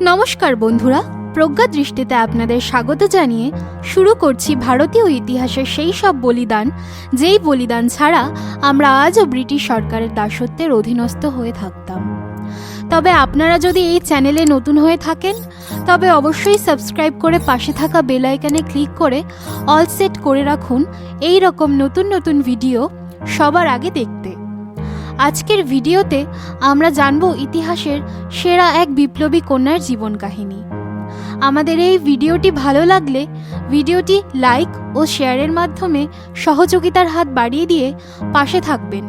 নমস্কার বন্ধুরা, প্রজ্ঞা দৃষ্টিতে আপনাদের স্বাগত জানিয়ে শুরু করছি ভারতীয় ইতিহাসের সেই সব বলিদান, যেই বলিদান ছাড়া আমরা আজও ব্রিটিশ সরকারের দাসত্বের অধীনস্থ হয়ে থাকতাম। তবে আপনারা যদি এই চ্যানেলে নতুন হয়ে থাকেন, তবে অবশ্যই সাবস্ক্রাইব করে পাশে থাকা বেল আইকনে ক্লিক করে অল সেট করে রাখুন। এই রকম নতুন নতুন ভিডিও সবার আগে দেখতে। আজকের ভিডিওতে আমরা জানব ইতিহাসের সেরা এক বিপ্লবী কন্যার জীবন কাহিনী। আমাদের এই ভিডিওটি ভালো লাগলে ভিডিওটি লাইক ও শেয়ারের মাধ্যমে সহযোগিতার হাত বাড়িয়ে দিয়ে পাশে থাকবেন।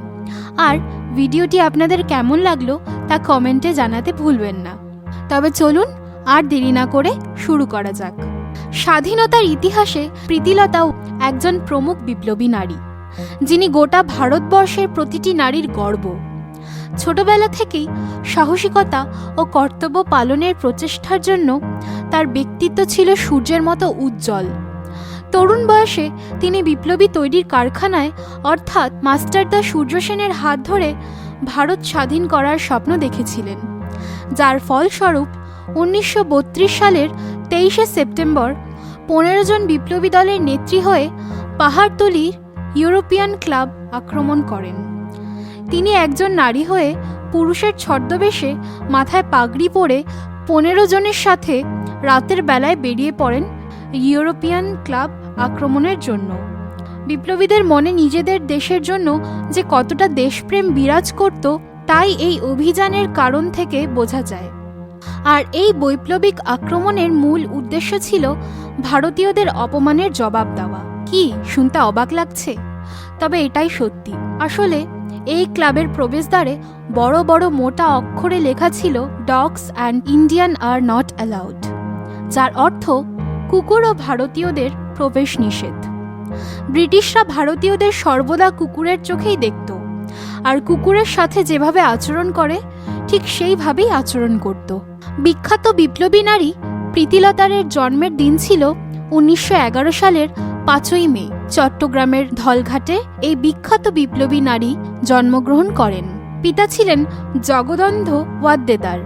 আর ভিডিওটি আপনাদের কেমন লাগল তা কমেন্টে জানাতে ভুলবেন না। তবে চলুন আর দেরি না করে শুরু করা যাক। স্বাধীনতার ইতিহাসে প্রীতিলতাও একজন প্রমুখ বিপ্লবী নারী। যিনি গোটা ভারতবর্ষের প্রতিটি নারীর গর্ব। ছোটবেলা থেকেই সাহসিকতা ও কর্তব্য পালনের প্রচেষ্টার জন্য তার ব্যক্তিত্ব ছিল সূর্যের মতো উজ্জ্বল। তরুণ বয়সে তিনি বিপ্লবী তৈরির কারখানায়, অর্থাৎ মাস্টারদা সূর্য সেনের হাত ধরে ভারত স্বাধীন করার স্বপ্ন দেখেছিলেন। যার ফলস্বরূপ উনিশশো বত্রিশ সালের তেইশে সেপ্টেম্বর পনেরো জন বিপ্লবী দলের নেত্রী হয়ে পাহাড়তলির ইউরোপিয়ান ক্লাব আক্রমণ করেন। তিনি একজন নারী হয়ে পুরুষের ছদ্মবেশে মাথায় পাগড়ি পরে পনেরো জনের সাথে রাতের বেলায় বেরিয়ে পড়েন ইউরোপিয়ান ক্লাব আক্রমণের জন্য। বিপ্লবীদের মনে নিজেদের দেশের জন্য যে কতটা দেশপ্রেম বিরাজ করত, তাই এই অভিযানের কারণ থেকে বোঝা যায়। আর এই বৈপ্লবিক আক্রমণের মূল উদ্দেশ্য ছিল ভারতীয়দের অপমানের জবাব দেওয়া। কি শুনতে অবাক লাগছে? তবে এটাই সত্যি। আসলে এই ক্লাবের প্রবেশদ্বারে বড় বড় মোটা অক্ষরে লেখা ছিল dogs and Indian are not allowed যার অর্থ কুকুর ও ভারতীয়দের প্রবেশ নিষেধ। ব্রিটিশরা ভারতীয়দের সর্বদা কুকুরের চোখেই দেখত, আর কুকুরের সাথে যেভাবে আচরণ করে, ঠিক সেইভাবেই আচরণ করত। বিখ্যাত বিপ্লবী নারী প্রীতিলতারের জন্মের দিন ছিল উনিশশো এগারো সালের পাঁচই মে চট্টগ্রামের ধলঘাটে এই বিখ্যাত বিপ্লবী নারী জন্মগ্রহণ করেন। পিতা ছিলেন জগদন্ধ ওয়াদ্দেদার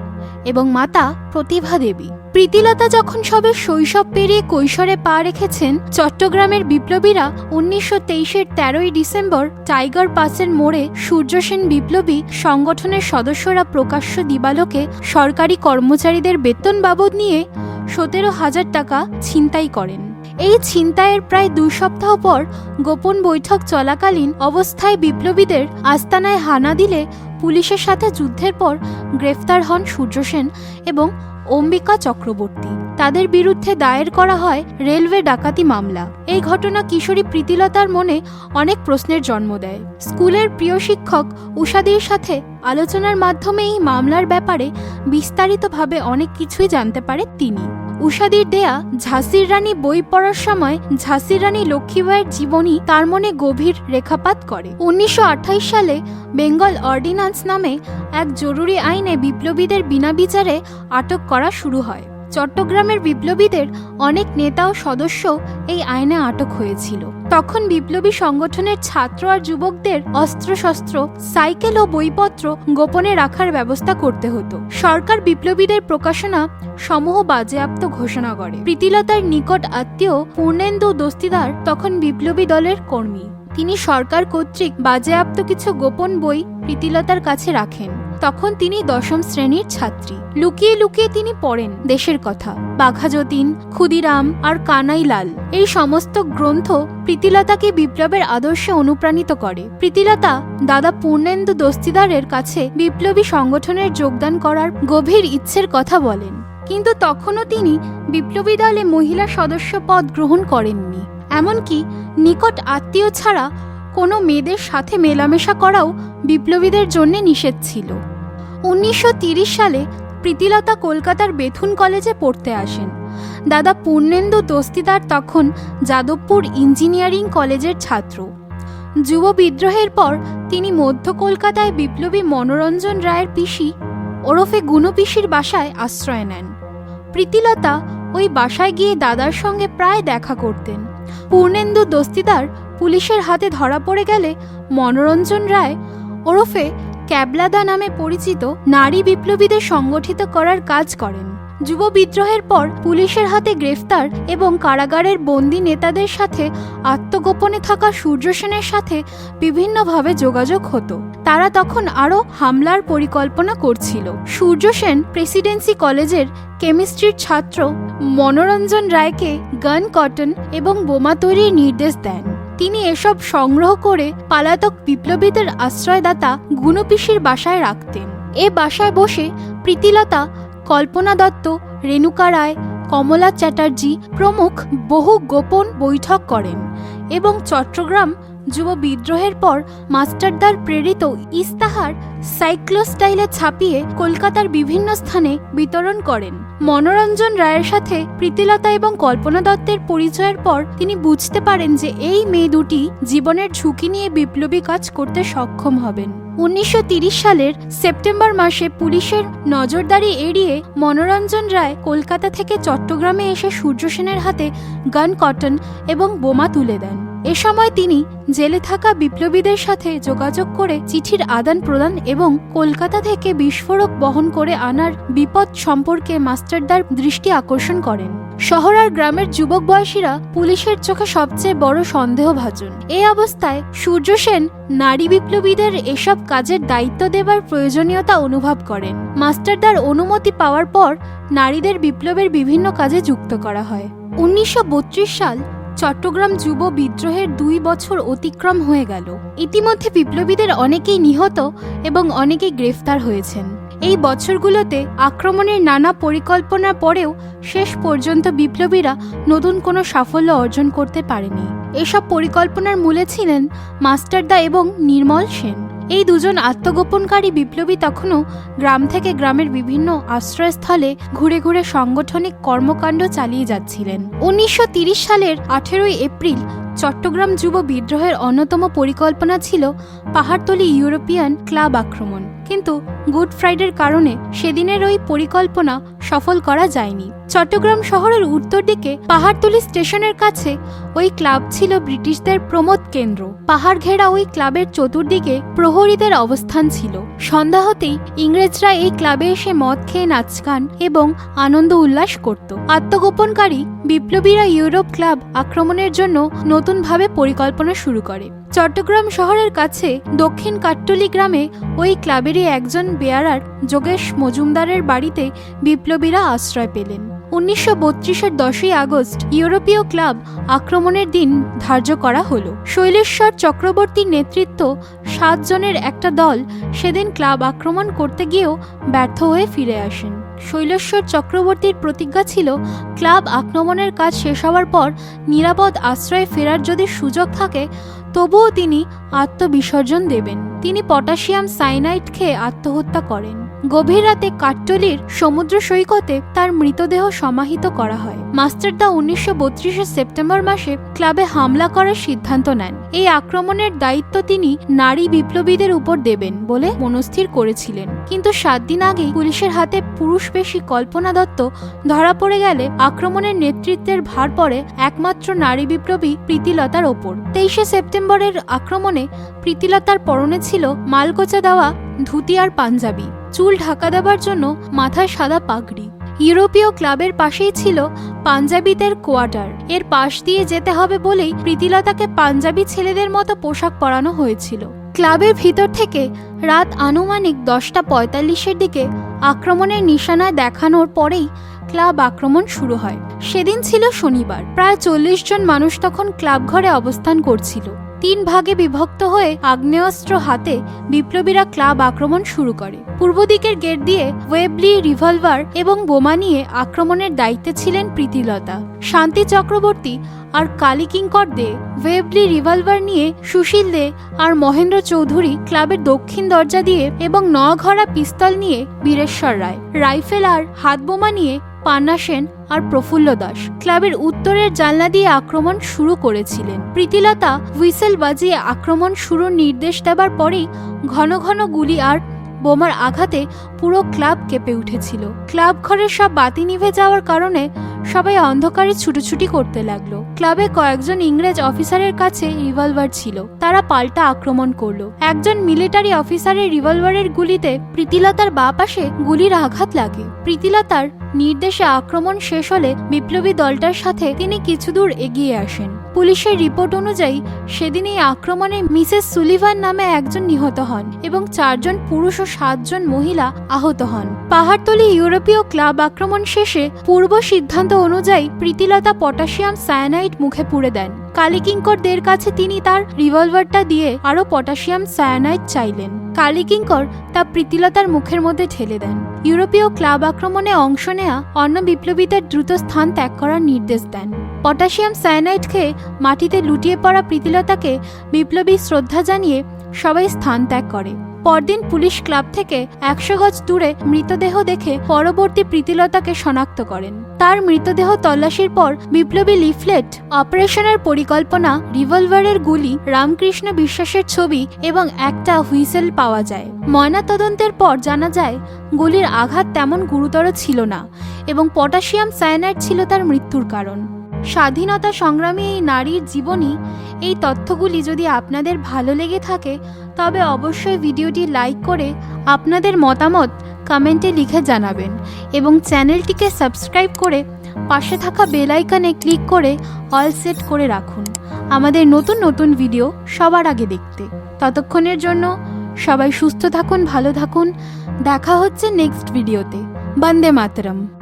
এবং মাতা প্রতিভা দেবী। প্রীতিলতা যখন সবে শৈশব পেরিয়ে কৈশোরে পা রেখেছেন, চট্টগ্রামের বিপ্লবীরা উনিশশো তেইশের তেরোই ডিসেম্বর টাইগার পাসের মোড়ে সূর্যসেন বিপ্লবী সংগঠনের সদস্যরা প্রকাশ্য দিবালোকে সরকারি কর্মচারীদের বেতন বাবদ নিয়ে সতেরো হাজার টাকা ছিনতাই করেন। এই ছিনতাইয়ের প্রায় দুই সপ্তাহ পর গোপন বৈঠক চলাকালীন অবস্থায় বিপ্লবীদের আস্তানায় হানা দিলে পুলিশের সাথে যুদ্ধের পর গ্রেফতার হন সূর্যসেন এবং অম্বিকা চক্রবর্তী। তাদের বিরুদ্ধে দায়ের করা হয় রেলওয়ে ডাকাতি মামলা। এই ঘটনা কিশোরী প্রীতিলতার মনে অনেক প্রশ্নের জন্ম দেয়। স্কুলের প্রিয় শিক্ষক উষাদির সাথে আলোচনার মাধ্যমে এই মামলার ব্যাপারে বিস্তারিতভাবে অনেক কিছুই জানতে পারে তিনি। উষাদির দেয়া ঝাঁসির রানী বই পড়ার সময় ঝাঁসির রানী লক্ষ্মীবাইয়ের জীবনী তার মনে গভীর রেখাপাত করে। উনিশশো সালে বেঙ্গল অর্ডিন্যান্স নামে এক জরুরি আইনে বিপ্লবীদের বিনা বিচারে আটক করা শুরু হয়। চট্টগ্রামের বিপ্লবীদের অনেক নেতা ও সদস্য এই আইনে আটক হয়েছিল। তখন বিপ্লবী সংগঠনের ছাত্র আর যুবকদের অস্ত্রশস্ত্র, সাইকেল ও বইপত্র গোপনে রাখার ব্যবস্থা করতে হতো। সরকার বিপ্লবীদের প্রকাশনা সমূহ বাজেয়াপ্ত ঘোষণা করে। প্রীতিলতার নিকট আত্মীয় পূর্ণেন্দু দস্তিদার তখন বিপ্লবী দলের কর্মী। তিনি সরকার কর্তৃক বাজেয়াপ্ত কিছু গোপন বই প্রীতিলতার কাছে রাখেন। তখন তিনি দশম শ্রেণির ছাত্রী। লুকিয়ে লুকিয়ে তিনি পড়েন দেশের কথা। বাঘাযতীন, ক্ষুদিরাম আর কানাইলাল। এই সমস্ত গ্রন্থ প্রীতিলতাকে বিপ্লবের আদর্শে অনুপ্রাণিত করে। প্রীতিলতা দাদা পূর্ণেন্দু দস্তিদারের কাছে বিপ্লবী সংগঠনের যোগদান করার গভীর ইচ্ছের কথা বলেন। কিন্তু তখনও তিনি বিপ্লবী দলে মহিলা সদস্য পদ গ্রহণ করেননি। এমনকি নিকট আত্মীয় ছাড়া কোনো মেয়েদের সাথে মেলামেশা করাও বিপ্লবীদের জন্য নিষেধ ছিল। উনিশশো সালে প্রীতিলতা কলকাতার বেথুন কলেজে পড়তে আসেন। দাদা পূর্ণেন্দু দস্তিদার তখন যাদবপুর ইঞ্জিনিয়ারিং কলেজের ছাত্র। যুব বিদ্রোহের পর তিনি মধ্য কলকাতায় বিপ্লবী মনোরঞ্জন রায়ের পিসি ওরফে গুণপিসির বাসায় আশ্রয় নেন। প্রীতিলতা ওই বাসায় গিয়ে দাদার সঙ্গে প্রায় দেখা করতেন। পূর্ণেন্দু দস্তিদার পুলিশের হাতে ধরা পড়ে গেলে মনোরঞ্জন রায় ওরফে ক্যাবলাদা নামে পরিচিত নারী বিপ্লবীদের সংগঠিত করার কাজ করেন। যুব বিদ্রোহের পর পুলিশের হাতে গ্রেফতার এবং কারাগারের বন্দি নেতাদের সাথে আত্মগোপনে থাকা সূর্য সেনের সাথে বিভিন্নভাবে যোগাযোগ হতো। তারা তখন আরও হামলার পরিকল্পনা করছিল। সূর্য সেন প্রেসিডেন্সি কলেজের কেমিস্ট্রির ছাত্র মনোরঞ্জন রায়কে গান কটন এবং বোমা তৈরির নির্দেশ দেন। তিনি এসব সংগ্রহ করে পালাতক বিপ্লবীদের আশ্রয়দাতা গুণপিসির বাসায় রাখতেন। এ বাসায় বসে প্রীতিলতা কল্পনা দত্ত রেণুকা রায় কমলা চ্যাটার্জি প্রমুখ বহু গোপন বৈঠক করেন এবং চট্টগ্রাম যুব বিদ্রোহের পর মাস্টারদার প্রেরিত ইস্তাহার সাইক্লোস্টাইলে ছাপিয়ে কলকাতার বিভিন্ন স্থানে বিতরণ করেন। মনোরঞ্জন রায়ের সাথে প্রীতিলতা এবং কল্পনা দত্তের পরিচয়ের পর তিনি বুঝতে পারেন যে এই মেয়ে দুটি জীবনের ঝুঁকি নিয়ে বিপ্লবী কাজ করতে সক্ষম হবেন। উনিশশো সালের সেপ্টেম্বর মাসে পুলিশের নজরদারি এড়িয়ে মনোরঞ্জন রায় কলকাতা থেকে চট্টগ্রামে এসে সূর্য সেনের হাতে গান কটন এবং বোমা তুলে দেন। এ সময় তিনি জেলে থাকা বিপ্লবীদের সাথে যোগাযোগ করে চিঠির আদান প্রদান এবং কলকাতা থেকে বিস্ফোরক বহন করে আনার বিপদ সম্পর্কে মাস্টারদার দৃষ্টি আকর্ষণ করেন। শহর আর গ্রামের যুবক বয়সীরা পুলিশের চোখে সবচেয়ে বড় সন্দেহভাজন। এই অবস্থায় সূর্য সেন নারী বিপ্লবীদের এসব কাজের দায়িত্ব দেবার প্রয়োজনীয়তা অনুভব করেন। মাস্টারদার অনুমতি পাওয়ার পর নারীদের বিপ্লবের বিভিন্ন কাজে যুক্ত করা হয়। উনিশশো বত্রিশ সাল চট্টগ্রাম যুব বিদ্রোহের দুই বছর অতিক্রম হয়ে গেল। ইতিমধ্যে বিপ্লবীদের অনেকেই নিহত এবং অনেকেই গ্রেফতার হয়েছেন। এই বছরগুলোতে আক্রমণের নানা পরিকল্পনার পরেও শেষ পর্যন্ত বিপ্লবীরা নতুন কোনো সাফল্য অর্জন করতে পারেনি। এসব পরিকল্পনার মূলে ছিলেন মাস্টারদা এবং নির্মল সেন। এই দুজন আত্মগোপনকারী বিপ্লবী তখনও গ্রাম থেকে গ্রামের বিভিন্ন আশ্রয়স্থলে ঘুরে ঘুরে সাংগঠনিক কর্মকাণ্ড চালিয়ে যাচ্ছিলেন। উনিশশো সালের আঠেরোই এপ্রিল চট্টগ্রাম যুব বিদ্রোহের অন্যতম পরিকল্পনা ছিল পাহাড়তলি ইউরোপিয়ান ক্লাব আক্রমণ। কিন্তু গুড ফ্রাইডের কারণে সেদিনের ওই পরিকল্পনা সফল করা যায়নি। চট্টগ্রাম শহরের উত্তর দিকে পাহাড়তলি স্টেশনের কাছে ওই ক্লাব ছিল ব্রিটিশদের প্রমোদ কেন্দ্র। পাহাড় ঘেরা ওই ক্লাবের চতুর্দিকে প্রহরীদের অবস্থান ছিল। সন্ধ্যা হতেই ইংরেজরা এই ক্লাবে এসে মদ খেয়ে নাচ গান এবং আনন্দ উল্লাস করত। আত্মগোপনকারী বিপ্লবীরা ইউরোপ ক্লাব আক্রমণের জন্য নতুনভাবে পরিকল্পনা শুরু করে। চট্টগ্রাম শহরের কাছে দক্ষিণ কাট্টলি গ্রামে ওই ক্লাবেরই একজন বেয়ারার যোগেশ মজুমদারের বাড়িতে বিপ্লবীরা আশ্রয় পেলেন। উনিশশো বত্রিশের দশই আগস্ট ইউরোপীয় ক্লাব আক্রমণের দিন ধার্য করা হলো। শৈলেশ্বর চক্রবর্তীর নেতৃত্ব সাতজনের একটা দল সেদিন ক্লাব আক্রমণ করতে গিয়েও ব্যর্থ হয়ে ফিরে আসেন। শৈলেশ্বর চক্রবর্তীর প্রতিজ্ঞা ছিল, ক্লাব আক্রমণের কাজ শেষ হওয়ার পর নিরাপদ আশ্রয়ে ফেরার যদি সুযোগ থাকে তবুও তিনি আত্মবিসর্জন দেবেন। তিনি পটাশিয়াম সাইনাইড খেয়ে আত্মহত্যা করেন। গভীর রাতে কাট্টলির সমুদ্র সৈকতে তার মৃতদেহ সমাহিত করা হয়। মাস্টারদা উনিশশো বত্রিশে সেপ্টেম্বর মাসে ক্লাবে হামলা করার সিদ্ধান্ত নেন। এই আক্রমণের দায়িত্ব তিনি নারী বিপ্লবীদের উপর দেবেন বলে মনস্থির করেছিলেন। কিন্তু সাত দিন আগেই পুলিশের হাতে পুরুষবেশী কল্পনা দত্ত ধরা পড়ে গেলে আক্রমণের নেতৃত্বের ভার পড়ে একমাত্র নারী বিপ্লবী প্রীতিলতার ওপর। তেইশে সেপ্টেম্বরের আক্রমণে প্রীতিলতার পরনে ছিল মালকোচা দেওয়া ধুতি আর পাঞ্জাবি। চুল ঢাকা দেবার জন্য মাথায় সাদা পাগড়ি। ইউরোপীয় ক্লাবের পাশেই ছিল পাঞ্জাবিদের কোয়ার্টার। এর পাশ দিয়ে যেতে হবে বলেই প্রীতিলতাকে পাঞ্জাবি ছেলেদের মতো পোশাক পরানো হয়েছিল। ক্লাবের ভিতর থেকে রাত আনুমানিক দশটা পঁয়তাল্লিশের দিকে আক্রমণের নিশানা দেখানোর পরেই ক্লাব আক্রমণ শুরু হয়। সেদিন ছিল শনিবার। প্রায় চল্লিশ জন মানুষ তখন ক্লাব ঘরে অবস্থান করছিল। তিন ভাগে বিভক্ত হয়ে আগ্নেয়াস্ত্র হাতে বিপ্লবীরা ক্লাব আক্রমণ শুরু করে। পূর্ব দিকের গেট দিয়ে ওয়েবলি, রিভলভার এবং বোমা নিয়ে আক্রমণের দায়িত্বে ছিলেন প্রীতিলতা। শান্তি চক্রবর্তী আর কালী কিঙ্কর দে, ওয়েবলি, রিভলভার নিয়ে সুশীল দে আর মহেন্দ্র চৌধুরী ক্লাবের দক্ষিণ দরজা দিয়ে এবং নঘরা পিস্তল নিয়ে বীরেশ্বর রায়। রাইফেল আর হাত বোমা নিয়ে পান্না সেন আর প্রফুল্ল দাস। ক্লাবের উত্তরের জানলা দিয়ে আক্রমণ শুরু করেছিলেন। প্রীতিলতা হুইসেল বাজিয়ে আক্রমণ শুরুর নির্দেশ দেবার পরেই ঘন ঘন গুলি আর বোমার আঘাতে পুরো ক্লাব কেঁপে উঠেছিল। ক্লাব ঘরের সব বাতি নিভে যাওয়ার কারণে সবাই অন্ধকারে ছুটোছুটি করতে লাগল। ক্লাবে কয়েকজন ইংরেজ অফিসারের কাছে রিভলভার ছিল। তারা পাল্টা আক্রমণ করল। একজন মিলিটারি অফিসারের রিভলভারের গুলিতে প্রীতিলতার বা পাশে গুলির আঘাত লাগে। প্রীতিলতার নির্দেশে আক্রমণ শেষ হলে বিপ্লবী দলটার সাথে তিনি কিছু দূর এগিয়ে আসেন। পুলিশের রিপোর্ট অনুযায়ী, সেদিন এই আক্রমণে মিসেস সুলিভান নামে একজন নিহত হন এবং চারজন পুরুষ ও সাতজন মহিলা আহত হন। পাহাড়তলি ইউরোপীয় ক্লাব আক্রমণ শেষে পূর্ব সিদ্ধান্ত অনুযায়ী প্রীতিলতা পটাশিয়াম সায়ানাইড মুখে পুড়ে দেন। কালিকিঙ্করদের কাছে তিনি তার রিভলভারটা দিয়ে আরও পটাশিয়াম সায়ানাইড চাইলেন। কালিকিঙ্কর তা প্রীতিলতার মুখের মধ্যে ঠেলে দেন। ইউরোপীয় ক্লাব আক্রমণে অংশ নেয়া অন্য বিপ্লবীদের দ্রুত স্থান ত্যাগ করার নির্দেশ দেন। পটাশিয়াম সায়ানাইড খেয়ে মাটিতে লুটিয়ে পড়া প্রীতিলতাকে বিপ্লবী শ্রদ্ধা জানিয়ে সবাই স্থান ত্যাগ করে। পরদিন পুলিশ ক্লাব থেকে একশো গজ দূরে মৃতদেহ দেখে পরবর্তী প্রীতিলতাকে শনাক্ত করেন। তার মৃতদেহ তল্লাশির পর বিপ্লবী লিফলেট, অপারেশনের পরিকল্পনা, রিভলভারের গুলি, রামকৃষ্ণ বিশ্বাসের ছবি এবং একটা হুইসেল পাওয়া যায়। ময়নাতদন্তের পর জানা যায়, গুলির আঘাত তেমন গুরুতর ছিল না এবং পটাশিয়াম সায়ানাইড ছিল তার মৃত্যুর কারণ। স্বাধীনতা সংগ্রামী এই নারীর জীবনী, এই তথ্যগুলি যদি আপনাদের ভালো লেগে থাকে, তবে অবশ্যই ভিডিওটি লাইক করে আপনাদের মতামত কমেন্টে লিখে জানাবেন এবং চ্যানেলটিকে সাবস্ক্রাইব করে পাশে থাকা বেল আইকনে ক্লিক করে অল সেট করে রাখুন। আমাদের নতুন নতুন ভিডিও সবার আগে দেখতে। ততক্ষণের জন্য সবাই সুস্থ থাকুন, ভালো থাকুন। দেখা হচ্ছে নেক্সট ভিডিওতে বন্দে মাতরম।